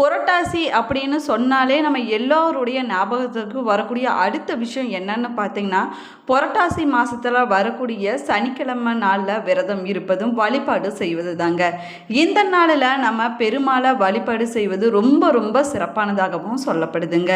புரட்டாசி அப்படின்னு சொன்னாலே நம்ம எல்லோருடைய ஞாபகத்துக்கு வரக்கூடிய அடுத்த விஷயம் என்னன்னு பார்த்தீங்கன்னா புரட்டாசி மாதத்தில் வரக்கூடிய சனிக்கிழமை நாளில் விரதம் இருப்பதும் வழிபாடு செய்வது தாங்க இந்த நாளில் நம்ம பெருமாளை வழிபாடு செய்வது ரொம்ப ரொம்ப சிறப்பானதாகவும் சொல்லப்படுதுங்க.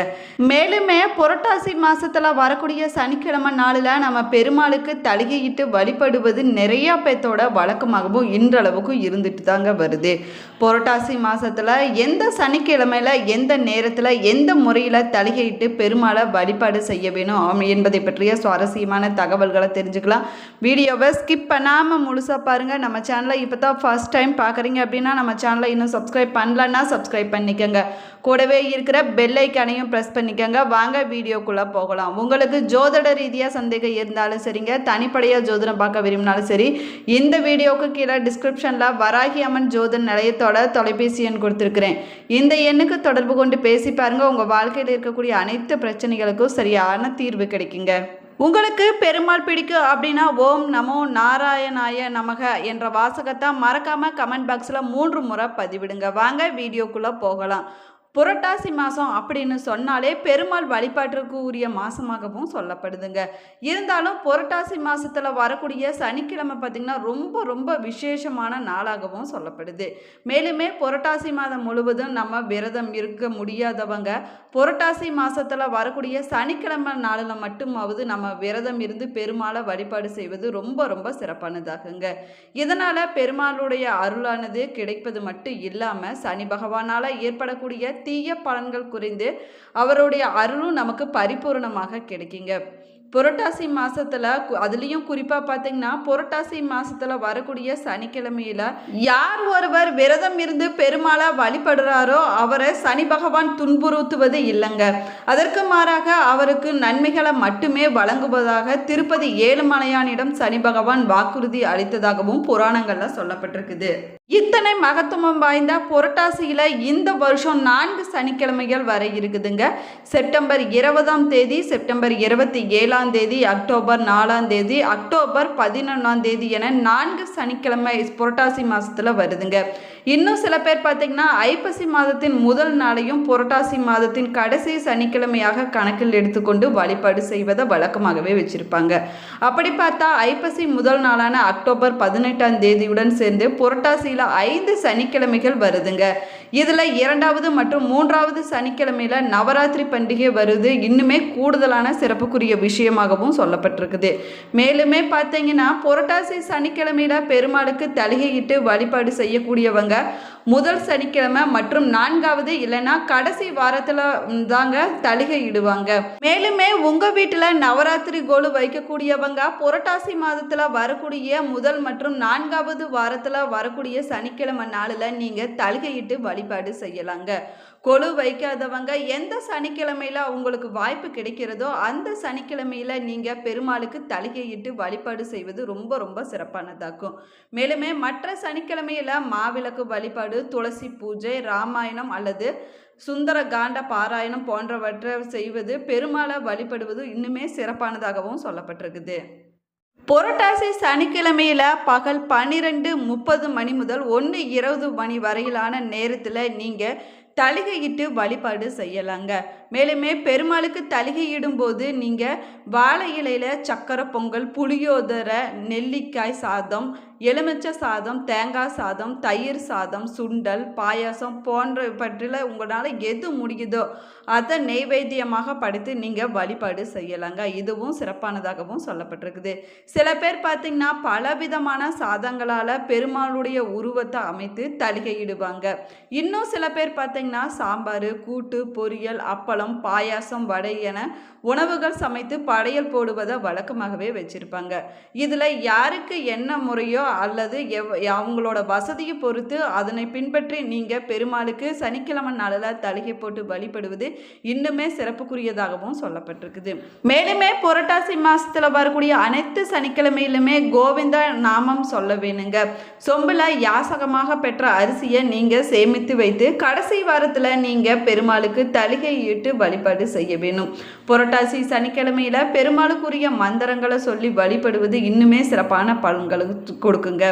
மேலுமே புரட்டாசி மாதத்தில் வரக்கூடிய சனிக்கிழமை நாளில் நம்ம பெருமாளுக்கு தலையிட்டு வழிபடுவது நிறைய பேத்தோட வழக்கமாகவும் இன்றளவுக்கும் இருந்துட்டு தாங்க வருது. புரட்டாசி மாதத்தில் எந்த சனி சனிக்கிழமையில் எந்த நேரத்தில் எந்த முறையில் தலையிட்டு பெருமாளை வழிபாடு செய்ய வேணும் என்பதை பற்றிய சுவாரஸ்யமான தகவல்களை தெரிஞ்சுக்கலாம். வீடியோவை ஸ்கிப் பண்ணாமல் முழுசாக பாருங்கள் நம்ம சேனலை இப்போ தான் ஃபஸ்ட் டைம் பார்க்குறீங்க அப்படின்னா நம்ம சேனலை இன்னும் சப்ஸ்கிரைப் பண்ணலன்னா சப்ஸ்கிரைப் பண்ணிக்கோங்க. கூடவே இருக்கிற பெல் ஐக்கானையும் ப்ரெஸ் பண்ணிக்கோங்க. வாங்க வீடியோக்குள்ளே போகலாம். உங்களுக்கு ஜோதிட ரீதியாக சந்தேகம் இருந்தாலும் சரிங்க. தனிப்படையாக ஜோதிடம் பார்க்க விரும்பினாலும் சரி. இந்த வீடியோவுக்கு கீழே டிஸ்கிரிப்ஷனில் வராகி அம்மன் ஜோதிட நிலையத்தோட தொலைபேசி எண் கொடுத்துருக்குறேன். இந்த எண்ணுக்கு தொடர்பு கொண்டு பேசி பாருங்கள் உங்கள் வாழ்க்கையில் இருக்கக்கூடிய அனைத்து பிரச்சனைகளுக்கும் சரியான தீர்வு கிடைக்குங்க. உங்களுக்கு பெருமாள் பிடிக்கும் அப்படின்னா ஓம் நமோ நாராயணாய நமக என்ற வாசகத்தை மறக்காமல் கமெண்ட் பாக்ஸில் மூன்று முறை பதிவிடுங்க. வாங்க வீடியோக்குள்ளே போகலாம். புரட்டாசி மாதம் அப்படின்னு சொன்னாலே பெருமாள் வழிபாட்டிற்கு உரிய மாதமாகவும் சொல்லப்படுதுங்க. இருந்தாலும் புரட்டாசி மாதத்தில் வரக்கூடிய சனிக்கிழமை பார்த்திங்கன்னா ரொம்ப ரொம்ப விசேஷமான நாளாகவும் சொல்லப்படுது. மேலுமே புரட்டாசி மாதம் முழுவதும் நம்ம விரதம் இருக்க முடியாதவங்க புரட்டாசி மாதத்தில் வரக்கூடிய சனிக்கிழமை நாளில் மட்டுமாவது நம்ம விரதம் இருந்து பெருமாளை வழிபாடு செய்வது ரொம்ப ரொம்ப சிறப்பானதாகுங்க. இதனால் பெருமாளுடைய அருளானது கிடைப்பது மட்டும் இல்லாமல் சனி பகவானால் ஏற்படக்கூடிய தீய பலன்கள் குறைந்து அவருடைய அருளும் நமக்கு பரிபூரணமாக கிடைக்குங்க. புரட்டாசி மாசத்துல அதுலயும் குறிப்பா பாத்தீங்கன்னா புரட்டாசி மாசத்துல வரக்கூடிய சனிக்கிழமையில யார் ஒருவர் விரதம் இருந்து பெருமாளை வழிபடுறாரோ அவரை சனி பகவான் துன்புறுத்துவது இல்லைங்க. அதற்கு மாறாக அவருக்கு நன்மைகளை மட்டுமே வழங்குவதாக திருப்பதி ஏழுமலையானிடம் சனி பகவான் வாக்குறுதி அளித்ததாகவும் புராணங்கள்ல சொல்லப்பட்டிருக்குது. இத்தனை மகத்துவம் வாய்ந்த புரட்டாசியில் இந்த வருஷம் நான்கு சனிக்கிழமைகள் வரை இருக்குதுங்க. செப்டம்பர் இருபதாம் தேதி செப்டம்பர் இருபத்தி ஏழாம் தேதி அக்டோபர் நாலாம் தேதி அக்டோபர் பதினொன்றாம் தேதி என நான்கு சனிக்கிழமை புரட்டாசி மாதத்தில் வருதுங்க. இன்னும் சில பேர் பார்த்திங்கன்னா ஐப்பசி மாதத்தின் முதல் நாளையும் புரட்டாசி மாதத்தின் கடைசி சனிக்கிழமையாக கணக்கில் எடுத்துக்கொண்டு வழிபாடு செய்வதை வழக்கமாகவே வச்சுருப்பாங்க. அப்படி பார்த்தா ஐப்பசி முதல் நாளான அக்டோபர் பதினெட்டாம் தேதியுடன் சேர்ந்து புரட்டாசி புரட்டாசியில் ஐந்து சனிக்கிழமைகள் வருதுங்க. இதில் இரண்டாவது மற்றும் மூன்றாவது சனிக்கிழமையில நவராத்திரி பண்டிகை வருது. இன்னுமே கூடுதலான சிறப்புக்குரிய விஷயமாகவும் சொல்லப்பட்டிருக்குது. மேலுமே பார்த்தீங்கன்னா புரட்டாசி சனிக்கிழமையில பெருமாளுக்கு தலிகையிட்டு வழிபாடு செய்யக்கூடியவங்க முதல் சனிக்கிழமை மற்றும் நான்காவது இல்லைன்னா கடைசி வாரத்தில் தாங்க தலிகை இடுவாங்க மேலுமே உங்கள் வீட்டில் நவராத்திரி கோலு வைக்கக்கூடியவங்க புரட்டாசி மாதத்தில் வரக்கூடிய முதல் மற்றும் நான்காவது வாரத்தில் வரக்கூடிய சனிக்கிழமை நாளில் நீங்கள் தலிகையிட்டு வழிபாடு செய்யலாங்க. கொலு வைக்காதவங்க எந்த சனிக்கிழமையில உங்களுக்கு வாய்ப்பு கிடைக்கிறதோ அந்த சனிக்கிழமையில் நீங்கள் பெருமாளுக்கு தலிகையிட்டு வழிபாடு செய்வது ரொம்ப ரொம்ப சிறப்பானதாக்கும். மேலுமே மற்ற சனிக்கிழமையில் மாவிளக்கு வழிபாடு துளசி பூஜை ராமாயணம் அல்லது சுந்தர காண்ட பாராயணம் போன்றவற்றை செய்வது பெருமாளை வழிபடுவது இன்னுமே சிறப்பானதாகவும் சொல்லப்பட்டிருக்குது. புரட்டாசி சனிக்கிழமையில் பகல் பன்னிரெண்டு முப்பது மணி முதல் ஒன்று இருபது மணி வரையிலான நேரத்தில் நீங்கள் தலிகையிட்டு வழிபாடு செய்யலாங்க. மேலுமே பெருமாளுக்கு தலிகையிடும் போது நீங்கள் வாழை இலையில் சக்கரை பொங்கல் புளியோதரை நெல்லிக்காய் சாதம் எலுமிச்சை சாதம் தேங்காய் சாதம் தயிர் சாதம் சுண்டல் பாயாசம் போன்ற பற்றில உங்களால் எது முடியுதோ அதை நெய்வேத்தியமாக படித்து நீங்கள் வழிபாடு செய்யலாங்க. இதுவும் சிறப்பானதாகவும் சொல்லப்பட்டிருக்குது. சில பேர் பார்த்தீங்கன்னா பலவிதமான சாதங்களால் பெருமாளுடைய உருவத்தை அமைத்து தலிகையிடுவாங்க. இன்னும் சில பேர் பார்த்தீங்கன்னா சாம்பார் கூட்டு பொரியல் அப்பளம் பாயாசம் வடை என உணவுகள் சமைத்து படையல் போடுவதை வழக்கமாகவே வச்சிருப்பாங்க. இதில் யாருக்கு என்ன முறையோ அல்லது எவ் அவங்களோட வசதியை பொறுத்து அதனை பின்பற்றி நீங்கள் பெருமாளுக்கு சனிக்கிழமை நாளில் தலிகை போட்டு வழிபடுவது இன்னுமே சிறப்புக்குரியதாகவும் சொல்லப்பட்டிருக்குது. மேலுமே புரட்டாசி மாசத்துல வரக்கூடிய அனைத்து சனிக்கிழமையிலுமே கோவிந்த நாமம் சொல்ல வேணுங்க. சொம்பில் யாசகமாக பெற்ற அரிசியை நீங்கள் சேமித்து வைத்து கடைசி வாரத்தில் நீங்கள் பெருமாளுக்கு தலிகை இட்டு வழிபாடு செய்ய வேணும். புரட்டாசி சனிக்கிழமையில பெருமாளுக்குரிய மந்திரங்களை சொல்லி வழிபடுவது இன்னுமே சிறப்பான பலன்களை கொடுக்குங்க.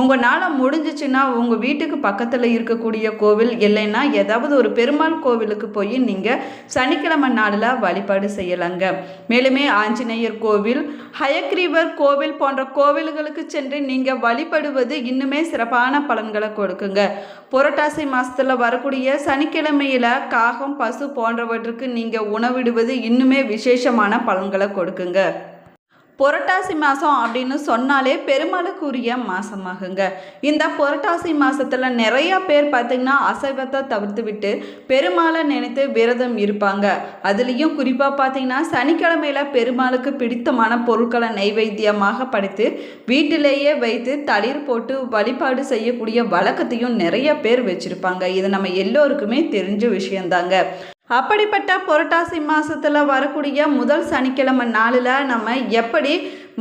உங்களால் முடிஞ்சிச்சுன்னா உங்கள் வீட்டுக்கு பக்கத்தில் இருக்கக்கூடிய கோவில் இல்லைன்னா ஏதாவது ஒரு பெருமாள் கோவிலுக்கு போய் நீங்கள் சனிக்கிழமை நாளில் வழிபாடு செய்யலாங்க. மேலுமே ஆஞ்சநேயர் கோவில் ஹயக்ரீவர் கோவில் போன்ற கோவில்களுக்கு சென்று நீங்கள் வழிபடுவது இன்னுமே சிறப்பான பலன்களை கொடுக்குங்க. புரட்டாசி மாதத்தில் வரக்கூடிய சனிக்கிழமையில் காகம் பசு போன்றவற்றுக்கு நீங்கள் உணவிடுவது இன்னுமே விசேஷமான பலன்களை கொடுக்குங்க. புரட்டாசி மாதம் அப்படின்னு சொன்னாலே பெருமாளுக்குரிய மாதமாகுங்க இந்த புரட்டாசி மாதத்தில் நிறையா பேர் பார்த்திங்கன்னா அசைவத்தை தவிர்த்து விட்டு பெருமாளை நினைத்து விரதம் இருப்பாங்க. அதுலேயும் குறிப்பாக பார்த்தீங்கன்னா சனிக்கிழமையில் பெருமாளுக்கு பிடித்தமான பொருட்களை நைவேத்தியமாக படைத்து வீட்டிலேயே வைத்து தளிர் போட்டு வழிபாடு செய்யக்கூடிய வழக்கத்தையும் நிறைய பேர் வச்சுருப்பாங்க. இது நம்ம எல்லோருக்குமே தெரிஞ்ச விஷயந்தாங்க. அப்படிப்பட்ட புரட்டாசி மாதத்தில் வரக்கூடிய முதல் சனிக்கிழமை நாளில் நம்ம எப்படி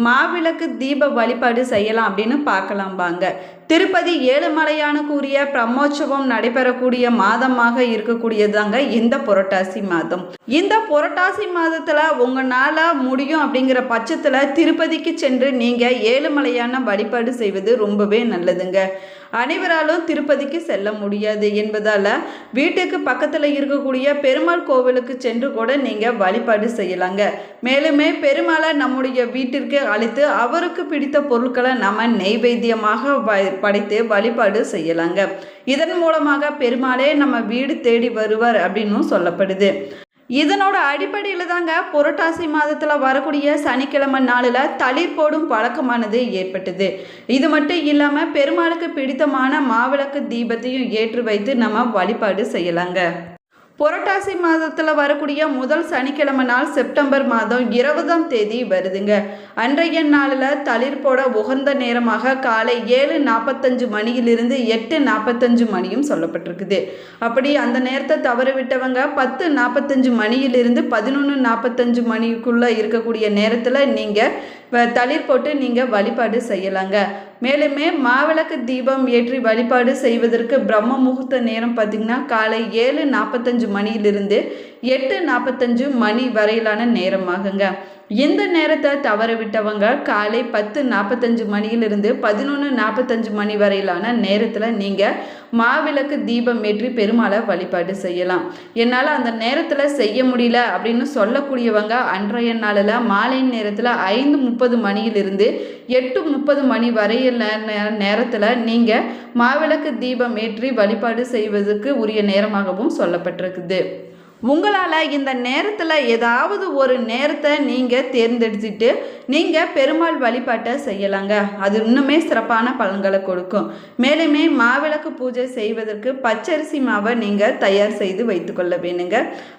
மாவிளக்கு தீப வழிபாடு செய்யலாம் அப்படின்னு பார்க்கலாம் வாங்க திருப்பதி ஏழுமலையான கூறிய பிரம்மோற்சவம் நடைபெறக்கூடிய மாதமாக இருக்கக்கூடியதாங்க இந்த புரட்டாசி மாதம். இந்த புரட்டாசி மாதத்தில் உங்களால் முடியும் அப்படிங்கிற பட்சத்தில் திருப்பதிக்கு சென்று நீங்கள் ஏழுமலையான வழிபாடு செய்வது ரொம்பவே நல்லதுங்க. அனைவராலும் திருப்பதிக்கு செல்ல முடியாது என்பதால் வீட்டுக்கு பக்கத்தில் இருக்கக்கூடிய பெருமாள் கோவிலுக்கு சென்று கூட நீங்கள் வழிபாடு செய்யலாங்க. மேலுமே பெருமாளை நம்முடைய வீட்டிற்கு அழைத்து அவருக்கு பிடித்த பொருட்களை நம்ம நெய்வேத்தியமாக படைத்து வழிபாடு செய்யலாங்க. இதன் மூலமாக பெருமாளே நம்ம வீடு தேடி வருவார் அப்படின்னும் சொல்லப்படுது. இதனோட அடிப்படையில் தாங்க புரட்டாசி மாதத்தில் வரக்கூடிய சனிக்கிழமை நாளில் தளிர் போடும் பழக்கமானது ஏற்பட்டது. இது மட்டும் இல்லாமல் பெருமாளுக்கு பிடித்தமான மாவிளக்கு தீபத்தையும் ஏற்றி வைத்து நம்ம வழிபாடு செய்யலாங்க. புரட்டாசி மாதத்தில் வரக்கூடிய முதல் சனிக்கிழமை நாள் செப்டம்பர் மாதம் இருபதாம் தேதி வருதுங்க. அன்றைய நாளில் தளிர் போட உகந்த நேரமாக காலை ஏழு நாற்பத்தஞ்சு மணியிலிருந்து எட்டு நாற்பத்தஞ்சு மணியும் சொல்லப்பட்டிருக்குது. அப்படி அந்த நேரத்தை தவற விட்டவங்க பத்து நாற்பத்தஞ்சு மணியிலிருந்து பதினொன்று நாற்பத்தஞ்சு மணிக்குள்ளே இருக்கக்கூடிய நேரத்தில் நீங்கள் தளிர் போட்டு நீங்கள் வழிபாடு செய்யலாங்க. மேலுமே மாவிளக்கு தீபம் ஏற்றி வழிபாடு செய்வதற்கு பிரம்ம முகூர்த்த நேரம் பார்த்திங்கன்னா காலை ஏழு நாற்பத்தஞ்சு மணியிலிருந்து எட்டு நாற்பத்தஞ்சு மணி வரையிலான நேரமாகுங்க. இந்த நேரத்தை தவற விட்டவங்க காலை பத்து நாற்பத்தஞ்சு மணியிலிருந்து பதினொன்று நாற்பத்தஞ்சு மணி வரையிலான நேரத்தில் நீங்கள் மாவிளக்கு தீபம் ஏற்றி பெருமாளை வழிபாடு செய்யலாம். என்னால் அந்த நேரத்தில் செய்ய முடியல அப்படின்னு சொல்லக்கூடியவங்க அன்றைய நாளில் மாலை நேரத்தில் ஐந்து முப்பது மணியிலிருந்து எட்டு முப்பது மணி வரையில் நேரத்தில் நீங்கள் மாவிளக்கு தீபம் ஏற்றி வழிபாடு செய்வதற்கு உரிய நேரமாகவும் சொல்லப்பட்டிருக்குது. உங்களால் இந்த நேரத்தில் ஏதாவது ஒரு நேரத்தை நீங்கள் தேர்ந்தெடுத்துட்டு நீங்கள் பெருமாள் வழிபாட்டை செய்யலாங்க. அது இன்னுமே சிறப்பான பலன்களை கொடுக்கும். மேலுமே மாவிளக்கு பூஜை செய்வதற்கு பச்சரிசி மாவை நீங்கள் தயார் செய்து வைத்துக்கொள்ள வேணுங்க.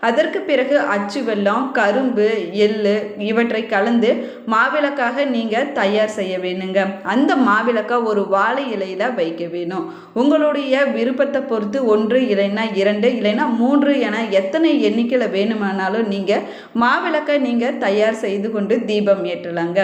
அதற்கு பிறகு அச்சு வெல்லம் கரும்பு எள்ளு இவற்றை கலந்து மாவிளக்காக நீங்கள் தயார் செய்ய வேணுங்க. அந்த மாவிளக்கை ஒரு வாழை இலையில் வைக்க வேணும். உங்களுடைய விருப்பத்தை பொறுத்து ஒன்று இல்லைன்னா இரண்டு இல்லைன்னா மூன்று என எத்தனை எண்ணிக்கையில் வேணுமானாலும் நீங்கள் மாவிளக்கை நீங்கள் தயார் செய்து கொண்டு தீபம் ஏற்றலாம். ஏற்றலாங்க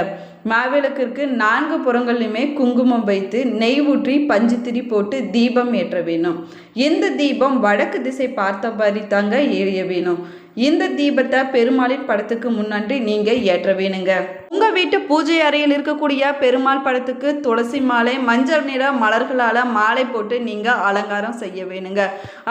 மாவிளக்கிற்கு நான்கு புறங்களிலுமே குங்குமம் வைத்து நெய் ஊற்றி பஞ்சுத்திரி போட்டு தீபம் ஏற்ற வேணும். இந்த தீபம் வடக்கு திசை பார்த்த மாதிரி தாங்க எரிய வேணும். இந்த தீபத்தை பெருமாளின் படத்துக்கு முன்னாடி நீங்கள் ஏற்ற வேணுங்க. உங்கள் வீட்டு பூஜை அறையில் இருக்கக்கூடிய பெருமாள் படத்துக்கு துளசி மாலை மஞ்சள் நிற மலர்களால் மாலை போட்டு நீங்கள் அலங்காரம் செய்ய வேணுங்க.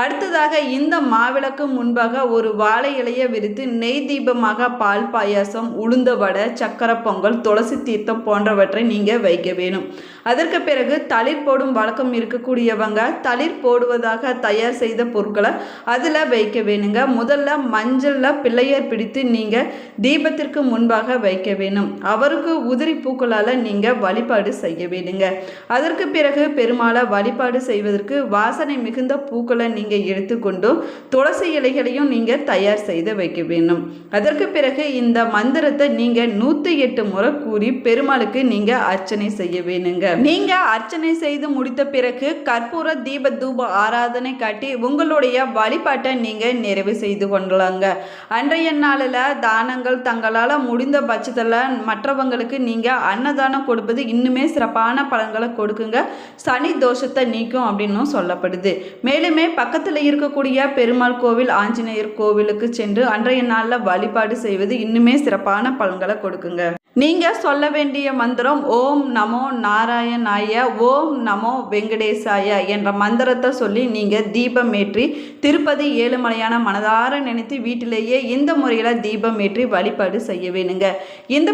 அடுத்ததாக இந்த மாவிளக்கு முன்பாக ஒரு வாழை இலையை விரித்து நெய் தீபமாக பால் பாயாசம் உளுந்த வடை சக்கரை பொங்கல் துளசி தீர்த்தம் போன்றவற்றை நீங்கள் வைக்க வேணும். அதற்கு பிறகு தளிர் போடும் வழக்கம் இருக்கக்கூடியவங்க தளிர் போடுவதாக தயார் செய்த பொருட்களை அதில் வைக்க வேணுங்க. முதல்ல மஞ்சளில் பிள்ளையர் பிடித்து நீங்கள் தீபத்திற்கு முன்பாக வைக்க வேணும். அவருக்கு உதிரி பூக்களால் நீங்கள் வழிபாடு செய்ய வேணுங்க அதற்கு பிறகு பெருமாளை வழிபாடு செய்வதற்கு வாசனை மிகுந்த பூக்களை நீங்கள் எடுத்துக்கொண்டு துளசி இலைகளையும் நீங்கள் தயார் செய்து வைக்க வேண்டும். அதற்கு பிறகு இந்த மந்திரத்தை நீங்கள் நூற்றி எட்டு முறை கூறி பெருமாளுக்கு நீங்கள் அர்ச்சனை செய்ய வேணுங்க நீங்கள் அர்ச்சனை செய்து முடித்த பிறகு கற்பூர தீப தூப ஆராதனை காட்டி உங்களுடைய வழிபாட்டை நீங்கள் நிறைவு செய்து கொள்ளலாங்க. அன்றைய நாளில் தானங்கள் தங்களால் முடிந்த பட்சத்தில் மற்றவங்களுக்கு நீங்கள் அன்னதானம் கொடுப்பது இன்னுமே சிறப்பான பலன்களை கொடுக்குங்க. சனி தோஷத்தை நீக்கும் அப்படின்னும் சொல்லப்படுது. மேலுமே பக்கத்தில் இருக்கக்கூடிய பெருமாள் கோவில் ஆஞ்சநேயர் கோவிலுக்கு சென்று அன்றைய நாளில் வழிபாடு செய்வது இன்னுமே சிறப்பான பலன்களை கொடுக்குங்க. நீங்கள் சொல்ல வேண்டிய மந்திரம் ஓம் நமோ நாராயணாய ஓம் நமோ வெங்கடேசாய என்ற மந்திரத்தை சொல்லி நீங்கள் தீபம் ஏற்றி திருப்பதி ஏழுமலையான மனதார நினைத்து வீட்டிலேயே இந்த முறையில் தீபம் ஏற்றி வழிபாடு செய்ய வேணுங்க. இந்த